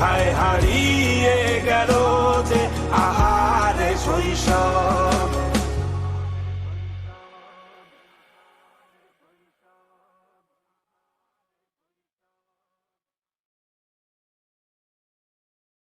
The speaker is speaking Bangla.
কোথায় হারিয়ে গেল যে শৈশব